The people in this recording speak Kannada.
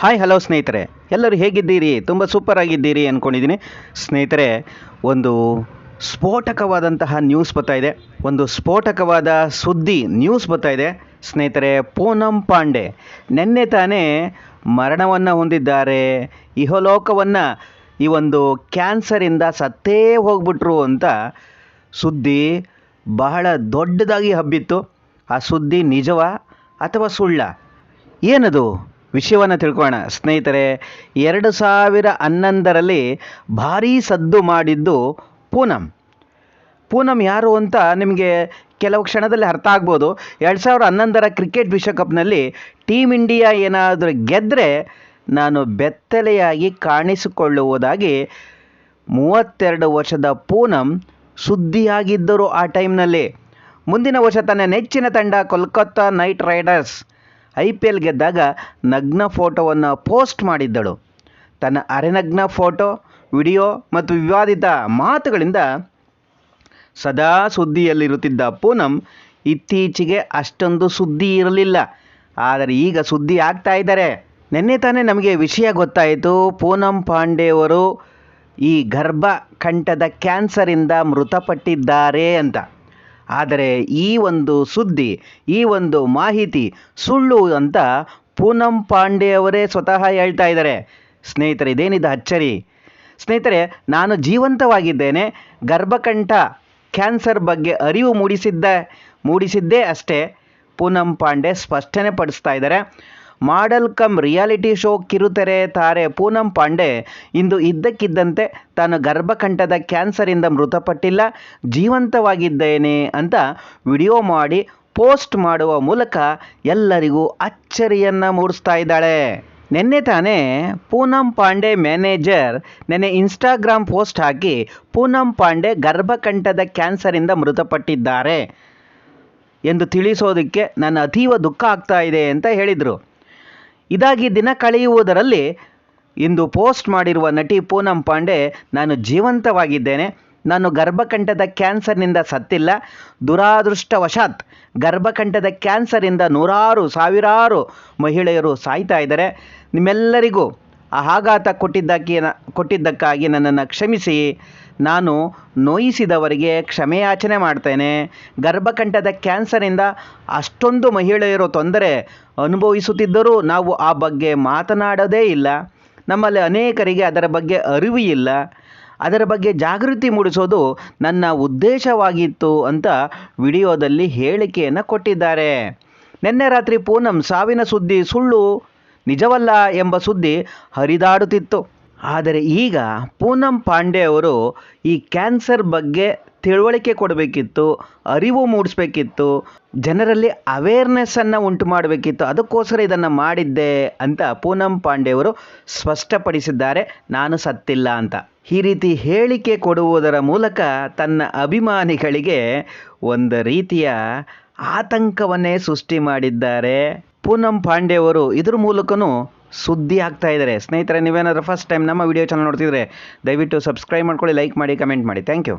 ಹಾಯ್ ಹಲೋ ಸ್ನೇಹಿತರೆ. ಎಲ್ಲರೂ ಹೇಗಿದ್ದೀರಿ? ತುಂಬ ಸೂಪರ್ ಆಗಿದ್ದೀರಿ ಅಂದ್ಕೊಂಡಿದ್ದೀನಿ ಸ್ನೇಹಿತರೆ, ಒಂದು ಸ್ಫೋಟಕವಾದಂತಹ ನ್ಯೂಸ್ ಬರ್ತಾ ಇದೆ. ಒಂದು ಸ್ಫೋಟಕವಾದ ಸುದ್ದಿ ನ್ಯೂಸ್ ಬರ್ತಾ ಇದೆ. ಸ್ನೇಹಿತರೆ, ಪೂನಂ ಪಾಂಡೆ ನಿನ್ನೆ ತಾನೇ ಮರಣವನ್ನು ಹೊಂದಿದ್ದಾರೆ. ಇಹಲೋಕವನ್ನು ಈ ಒಂದು ಕ್ಯಾನ್ಸರಿಂದ ಸತ್ತೇ ಹೋಗ್ಬಿಟ್ರು ಅಂತ ಸುದ್ದಿ ಬಹಳ ದೊಡ್ಡದಾಗಿ ಹಬ್ಬಿತ್ತು. ಆ ಸುದ್ದಿ ನಿಜವಾ ಅಥವಾ ಸುಳ್ಳ? ಏನದು? ವಿಷಯವನ್ನು ತಿಳ್ಕೊಳ್ಳೋಣ. ಸ್ನೇಹಿತರೆ, ಎರಡು ಸಾವಿರ ಹನ್ನೊಂದರಲ್ಲಿ ಭಾರೀ ಸದ್ದು ಮಾಡಿದ್ದು ಪೂನಂ. ಪೂನಂ ಯಾರು ಅಂತ ನಿಮಗೆ ಕೆಲವು ಕ್ಷಣದಲ್ಲಿ ಅರ್ಥ ಆಗ್ಬೋದು. ಎರಡು ಸಾವಿರ ಹನ್ನೊಂದರ ಕ್ರಿಕೆಟ್ ವಿಶ್ವಕಪ್ನಲ್ಲಿ ಟೀಮ್ ಇಂಡಿಯಾ ಏನಾದರೂ ಗೆದ್ದರೆ ನಾನು ಬೆತ್ತಲೆಯಾಗಿ ಕಾಣಿಸಿಕೊಳ್ಳುವುದಾಗಿ ಮೂವತ್ತೆರಡು ವರ್ಷದ ಪೂನಂ ಸುದ್ದಿಯಾಗಿದ್ದರು ಆ ಟೈಮ್ನಲ್ಲಿ. ಮುಂದಿನ ವರ್ಷ ತನ್ನ ನೆಚ್ಚಿನ ತಂಡ Kolkata Knight Riders I P L ಗೆದ್ದಾಗ ನಗ್ನ ಫೋಟೋವನ್ನು ಪೋಸ್ಟ್ ಮಾಡಿದ್ದಳು. ತನ್ನ ಅರೆನಗ್ನ ಫೋಟೋ, ವಿಡಿಯೋ ಮತ್ತು ವಿವಾದಿತ ಮಾತುಗಳಿಂದ ಸದಾ ಸುದ್ದಿಯಲ್ಲಿರುತ್ತಿದ್ದ ಪೂನಂ, ಇತ್ತೀಚೆಗೆ ಅಷ್ಟೊಂದು ಸುದ್ದಿ ಇರಲಿಲ್ಲ. ಆದರೆ ಈಗ ಸುದ್ದಿ ಆಗ್ತಾ ಇದ್ದಾರೆ. ನಿನ್ನೆ ತಾನೇ ನಮಗೆ ವಿಷಯ ಗೊತ್ತಾಯಿತು. ಪೂನಂ ಪಾಂಡೆಯವರು ಈ ಗರ್ಭಕಂಠದ ಕ್ಯಾನ್ಸರಿಂದ ಮೃತಪಟ್ಟಿದ್ದಾರೆ ಅಂತ. ಆದರೆ ಈ ಒಂದು ಸುದ್ದಿ, ಈ ಒಂದು ಮಾಹಿತಿ ಸುಳ್ಳು ಅಂತ ಪೂನಂ ಪಾಂಡೆ ಅವರೇ ಸ್ವತಃ ಹೇಳ್ತಾ ಇದ್ದಾರೆ. ಸ್ನೇಹಿತರೆ, ಇದೇನಿದೆ ಅಚ್ಚರಿ? ಸ್ನೇಹಿತರೆ, ನಾನು ಜೀವಂತವಾಗಿದ್ದೇನೆ, ಗರ್ಭಕಂಠ ಕ್ಯಾನ್ಸರ್ ಬಗ್ಗೆ ಅರಿವು ಮೂಡಿಸಿದ್ದ, ಮೂಡಿಸಿದ್ದೇ ಅಷ್ಟೇ. ಪೂನಂ ಪಾಂಡೆ ಸ್ಪಷ್ಟನೆ ಪಡಿಸ್ತಾ ಇದ್ದಾರೆ. ಮಾಡೆಲ್ ಕಮ್ ರಿಯಾಲಿಟಿ ಶೋ ಕಿರುತೆರೆ ತಾರೆ ಪೂನಂ ಪಾಂಡೆ. ಇಂದು ಇದ್ದಕ್ಕಿದ್ದಂತೆ ತಾನು ಗರ್ಭಕಂಠದ ಕ್ಯಾನ್ಸರಿಂದ ಮೃತಪಟ್ಟಿಲ್ಲ, ಜೀವಂತವಾಗಿದ್ದೇನೆ ಅಂತ ವಿಡಿಯೋ ಮಾಡಿ ಪೋಸ್ಟ್ ಮಾಡುವ ಮೂಲಕ ಎಲ್ಲರಿಗೂ ಅಚ್ಚರಿಯನ್ನು ಮೂಡಿಸ್ತಾ ಇದ್ದಾಳೆ. ನಿನ್ನೆ ತಾನೇ ಪೂನಂ ಪಾಂಡೆ ಮ್ಯಾನೇಜರ್ ನೆನ್ನೆ ಇನ್ಸ್ಟಾಗ್ರಾಮ್ ಪೋಸ್ಟ್ ಹಾಕಿ ಪೂನಂ ಪಾಂಡೆ ಗರ್ಭಕಂಠದ ಕ್ಯಾನ್ಸರಿಂದ ಮೃತಪಟ್ಟಿದ್ದಾರೆ. ಎಂದು ತಿಳಿಸೋದಕ್ಕೆ ನನ್ನ ಅತೀವ ದುಃಖ ಆಗ್ತಾ ಇದೆ ಅಂತ ಹೇಳಿದರು. ಇದಾಗಿ ದಿನ ಕಳೆಯುವುದರಲ್ಲಿ ಇಂದು ಪೋಸ್ಟ್ ಮಾಡಿರುವ ನಟಿ ಪೂನಂ ಪಾಂಡೆ, ನಾನು ಜೀವಂತವಾಗಿದ್ದೇನೆ. ನಾನು ಗರ್ಭಕಂಠದ ಕ್ಯಾನ್ಸರ್ನಿಂದ ಸತ್ತಿಲ್ಲ. ದುರಾದೃಷ್ಟವಶಾತ್ ಗರ್ಭಕಂಠದ ಕ್ಯಾನ್ಸರಿಂದ ನೂರಾರು ಸಾವಿರಾರು ಮಹಿಳೆಯರು ಸಾಯ್ತಾ ಇದ್ದಾರೆ. ನಿಮ್ಮೆಲ್ಲರಿಗೂ ಆಘಾತ ಕೊಟ್ಟಿದ್ದಕ್ಕೆ ಕೊಟ್ಟಿದ್ದಕ್ಕಾಗಿ ನನ್ನನ್ನು ಕ್ಷಮಿಸಿ. ನಾನು ನೋಯಿಸಿದವರಿಗೆ ಕ್ಷಮೆಯಾಚನೆ ಮಾಡ್ತೇನೆ. ಗರ್ಭಕಂಠದ ಕ್ಯಾನ್ಸರಿಂದ ಅಷ್ಟೊಂದು ಮಹಿಳೆಯರು ತೊಂದರೆ ಅನುಭವಿಸುತ್ತಿದ್ದರೂ ನಾವು ಆ ಬಗ್ಗೆ ಮಾತನಾಡೋದೇ ಇಲ್ಲ. ನಮ್ಮಲ್ಲಿ ಅನೇಕರಿಗೆ ಅದರ ಬಗ್ಗೆ ಅರಿವು ಇಲ್ಲ. ಅದರ ಬಗ್ಗೆ ಜಾಗೃತಿ ಮೂಡಿಸೋದು ನನ್ನ ಉದ್ದೇಶವಾಗಿತ್ತು ಅಂತ ವಿಡಿಯೋದಲ್ಲಿ ಹೇಳಿಕೆಯನ್ನು ಕೊಟ್ಟಿದ್ದಾರೆ. ನಿನ್ನೆ ರಾತ್ರಿ ಪೂನಂ ಸಾವಿನ ಸುದ್ದಿ ಸುಳ್ಳು ನಿಜವಲ್ಲ ಎಂಬ ಸುದ್ದಿ ಹರಿದಾಡುತ್ತಿತ್ತು. ಆದರೆ ಈಗ ಪೂನಂ ಪಾಂಡೆ ಅವರು ಈ ಕ್ಯಾನ್ಸರ್ ಬಗ್ಗೆ ತಿಳುವಳಿಕೆ ಕೊಡಬೇಕಿತ್ತು, ಅರಿವು ಮೂಡಿಸ್ಬೇಕಿತ್ತು, ಜನರಲ್ಲಿ ಅವೇರ್ನೆಸ್ಸನ್ನು ಉಂಟು ಮಾಡಬೇಕಿತ್ತು, ಅದಕ್ಕೋಸ್ಕರ ಇದನ್ನು ಮಾಡಿದ್ದೆ ಅಂತ ಪೂನಂ ಪಾಂಡೆಯವರು ಸ್ಪಷ್ಟಪಡಿಸಿದ್ದಾರೆ, ನಾನು ಸತ್ತಿಲ್ಲ ಅಂತ. ಈ ರೀತಿ ಹೇಳಿಕೆ ಕೊಡುವುದರ ಮೂಲಕ ತನ್ನ ಅಭಿಮಾನಿಗಳಿಗೆ ಒಂದು ರೀತಿಯ ಆತಂಕವನ್ನೇ ಸೃಷ್ಟಿ ಮಾಡಿದ್ದಾರೆ. ಪೂನಂ ಪಾಂಡೆಯವರು ಇದ್ರ ಮೂಲಕನೂ ಸುದ್ದಿ ಆಗ್ತಾ ಇದ್ದಾರೆ. ಸ್ನೇಹಿತರೆ, ನೀವೇನಾದರೂ ಫಸ್ಟ್ ಟೈಮ್ ನಮ್ಮ ವಿಡಿಯೋ ಚಾನಲ್ ನೋಡ್ತಿದ್ರೆ ದಯವಿಟ್ಟು ಸಬ್ಸ್ಕ್ರೈಬ್ ಮಾಡ್ಕೊಳ್ಳಿ ಲೈಕ್ ಮಾಡಿ ಕಮೆಂಟ್ ಮಾಡಿ. Thank you